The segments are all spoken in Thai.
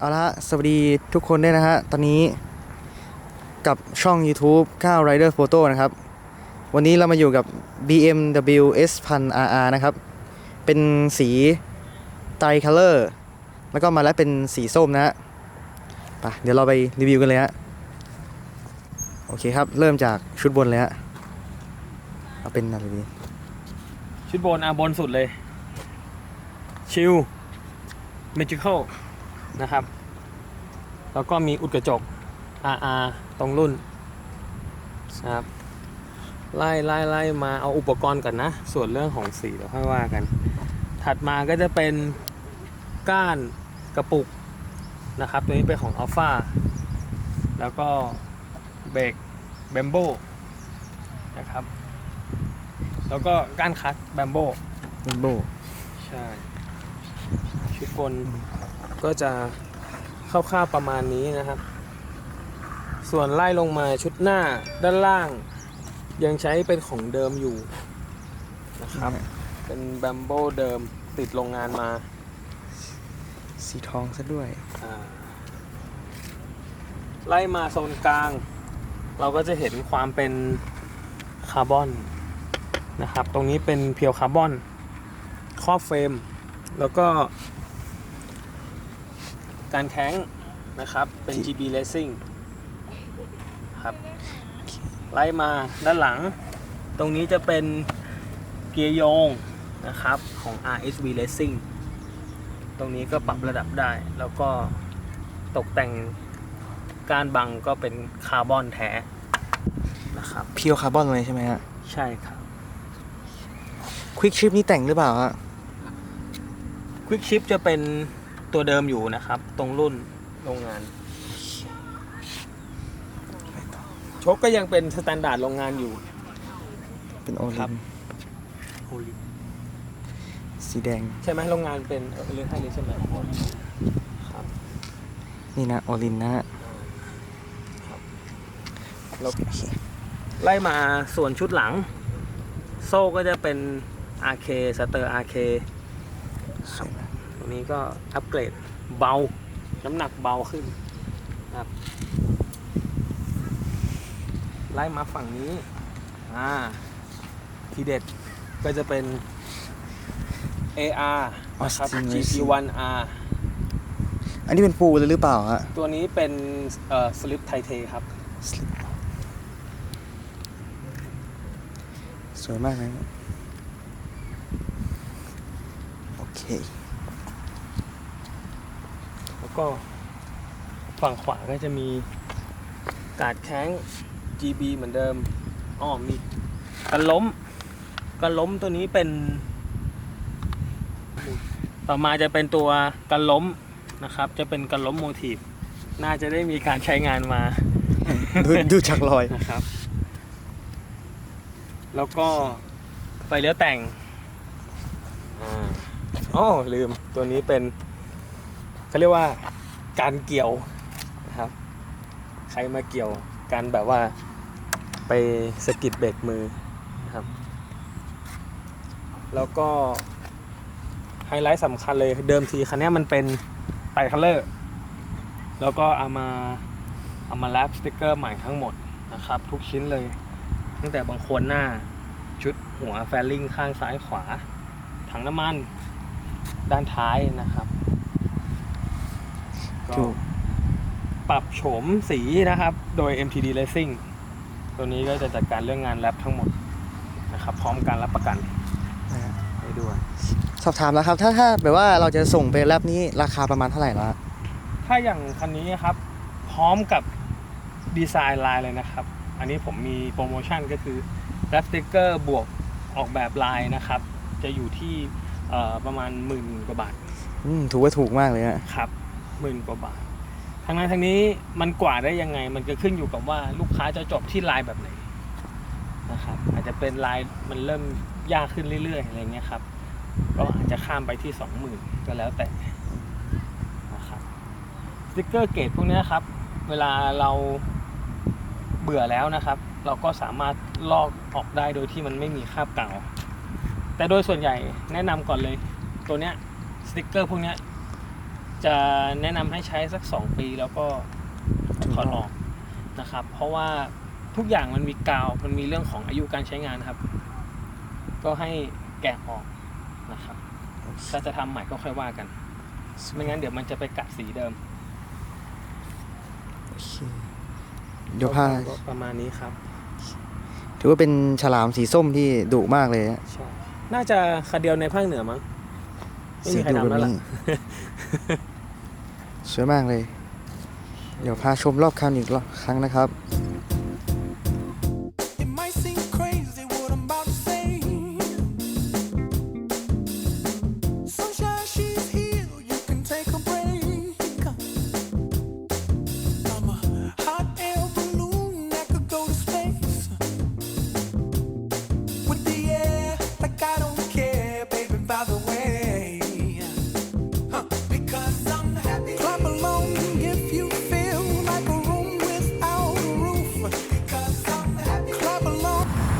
เอาละสวัสดีทุกคนด้วยนะฮะ ตอนนี้กับช่อง YouTube 9 Rider Photo นะครับ วันนี้เรามาอยู่กับ BMW S 1 0 0 RR นะครับ เป็นสีไตรคัลเลอร์แล้วก็มาแล้วเป็นสีส้มนะฮะไปเดี๋ยวเราไปรีวิวกันเลยฮะ โอเคครับ เริ่มจากชุดบนเลยฮะ เอาเป็นอะไรดี ชุดบนอะบนสุดเลย ชิลเมจิคอล นะครับ แล้วก็มีอุดกระจก RR ตรงรุ่นนะครับไล่ไล่ไล่มาเอาอุปกรณ์ก่อนนะ ส่วนเรื่องของสีเดี๋ยวค่อยว่ากัน ถัดมาก็จะเป็นก้านกระปุกนะครับ ตัวนี้เป็นของ Alpha แล้วก็เบรกเบมโบนะครับ แล้วก็ก้านคัดแบมโบเป็นโบใช่ ชุดบน ก็จะคร่าวๆประมาณนี้นะครับ ส่วนไล่ลงมาชุดหน้าด้านล่าง ยังใช้เป็นของเดิมอยู่นะครับ เป็นแบมโบเดิมติดโรงงานมา สีทองซะด้วยอ่าไล่มาโซนกลาง เราก็จะเห็นความเป็นคาร์บอนนะครับ ตรงนี้เป็นเพียวคาร์บอนครอบเฟรม แล้วก็ การแข้งนะครับ เป็น GB Racing ครับ ไล่มาด้านหลัง ตรงนี้จะเป็นเกียร์โยงนะครับ ของ RSV Racing ตรงนี้ก็ปรับระดับได้ แล้วก็ตกแต่งการบังก็เป็นคาร์บอนแท้นะครับ เพียวคาร์บอนเลยใช่ไหมฮะ ใช่ครับควิกชิปนี่แต่งหรือเปล่าฮะควิกชิปจะเป็น ตัวเดิมอยู่นะครับ ตรงรุ่นโรงงาน โชคก็ยังเป็นสแตนดาร์ดโรงงานอยู่ เป็นโอครัลิบนสีแดง ใช่ไหมโรงงานเป็นเออเรื่องให้เลยใช่ไหมครับ นี่นะ โอลินนะฮะแล้วโอเคไล่มาส่วนชุดหลัง โซ่ก็จะเป็น RK สเตอร์ RK สวยมากตัว นี้ก็อัปเกรดเบา น้ำหนักเบาขึ้นนะครับไล่มาฝั่งนี้ อ่า ทีเด็ดก็จะเป็น AR นะครับ GT1R อันนี้เป็นปูเลยหรือเปล่าฮะตัวนี้เป็นเอ่อสลิปไทเทครับ สวยมากนะโอเคแล้ว ก็ฝั่งขวาก็จะมีกาดแข้ง GB เหมือนเดิมอ๋อมีกันล้มกันล้มตัวนี้เป็น ต่อมาจะเป็นตัวกันล้มนะครับ จะเป็นกันล้มโมทีฟน่าจะได้มีการใช้งานมา ดูดูจากรอยนะครับ แล้วก็ไฟเลี้ยวแต่งอ่าอ๋อลืมตัวนี้เป็น เขาเรียกว่าการเกี่ยวนะครับ ใครมาเกี่ยวกันแบบว่าไปสกิดเบรกมือนะครับ แล้วก็ไฮไลท์สำคัญเลยเดิมทีคันนี้มันเป็นไตคัลเลอร์แล้วก็เอามาเอามาแรปสติกเกอร์ใหม่ทั้งหมดนะครับ ทุกชิ้นเลย ตั้งแต่บางคนหน้าชุดหัวแฟลลิงข้างซ้ายขวา ถังน้ำมันด้านท้ายนะครับ ถูก ปรับโฉมสีนะครับ โดย MTD Racing ตัวนี้ก็จะจัดการเรื่องงานแรปทั้งหมดนะครับ พร้อมการรับประกันนะฮะให้ด้วย สอบถามแล้วครับ ถ้าถ้าแบบว่าเราจะส่งไปแลบนี้ราคาประมาณเท่าไหร่แล้วฮะถ้าอย่างคันนี้ครับ พร้อมกับดีไซน์ลายเลยนะครับ อันนี้ผมมีโปรโมชั่นก็คือแรปสติกเกอร์บวกออกแบบลายนะครับ จะอยู่ที่เอ่อประมาณหมื่นกว่าบาทอืมถือว่าถูกมากเลยฮะครับ หมื่นกว่าบาททั้งนั้นทั้งนี้มันกว่าได้ยังไง มันก็ขึ้นอยู่กับว่าลูกค้าจะจบที่ลายแบบไหนนะครับอาจจะเป็นลายมันเริ่มยากขึ้นเรื่อยๆอะไรเงี้ยครับก็อาจจะข้ามไปที่สองหมื่นก็แล้วแต่นะครับสติกเกอร์เกรดพวกนี้ครับ เวลาเราเบื่อแล้วนะครับ เราก็สามารถลอกออกได้โดยที่มันไม่มีคราบเก่าแต่โดยส่วนใหญ่แนะนำก่อนเลยตัวเนี้ยสติกเกอร์พวกเนี้ย จะแนะนำให้ใช้สัก 2 ปีแล้วก็ถอดออกนะครับ เพราะว่าทุกอย่างมันมีกาว มันมีเรื่องของอายุการใช้งานครับ ก็ให้แกะออกนะครับ ถ้าจะทำใหม่ก็ค่อยว่ากัน ไม่งั้นเดี๋ยวมันจะไปกัดสีเดิมโอเคเดี๋ยวพาก็ประมาณนี้ครับ ถือว่าเป็นฉลามสีส้มที่ดุมากเลยฮะใช่ น่าจะคาเดียวในภาคเหนือมั้ง ไม่สีมีใครดุทำแบบแล้วล่ะนี้ สวยมากเลย เดี๋ยวพาชมรอบคันอีกรอบครั้งนะครับ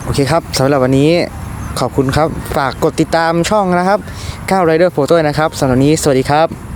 โอเคครับสำหรับวันนี้ขอบคุณครับ ฝากกดติดตามช่องนะครับ9 Rider Photo นะครับสำหรับนี้สวัสดีครับ